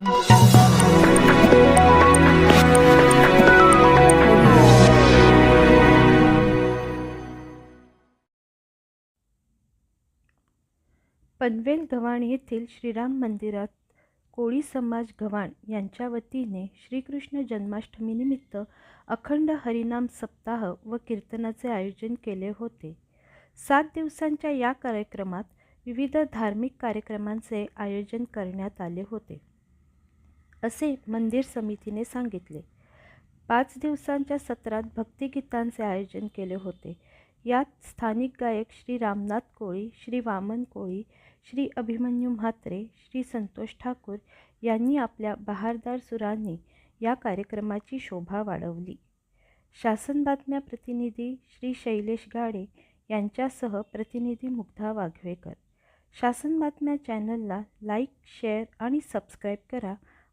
पनवेल गव्हाण येथील श्रीराम मंदिरात कोळी समाज गव्हाण यांच्या वतीने श्रीकृष्ण जन्माष्टमीनिमित्त अखंड हरिनाम सप्ताह व कीर्तनाचे आयोजन केले होते. सात दिवसांच्या या कार्यक्रमात विविध धार्मिक कार्यक्रमांचे आयोजन करण्यात आले होते. असे मंदिर समितीने सांगितले. पाच दिवसांच्या सत्रात भक्तिगीतांचे आयोजन केले होते. यात स्थानिक गायक श्री रामनाथ कोळी श्री वामन कोळी श्री अभिमन्यू म्हात्रे श्री संतोष ठाकूर यांनी आपल्या बहारदार सुरांनी या कार्यक्रमाची शोभा वाढवली. शासन बातम्या प्रतिनिधी श्री शैलेश गाडे यांच्यासह प्रतिनिधी मुग्धा वाघवेकर. शासन बातम्या चॅनलला लाईक शेअर आणि सबस्क्राईब करा.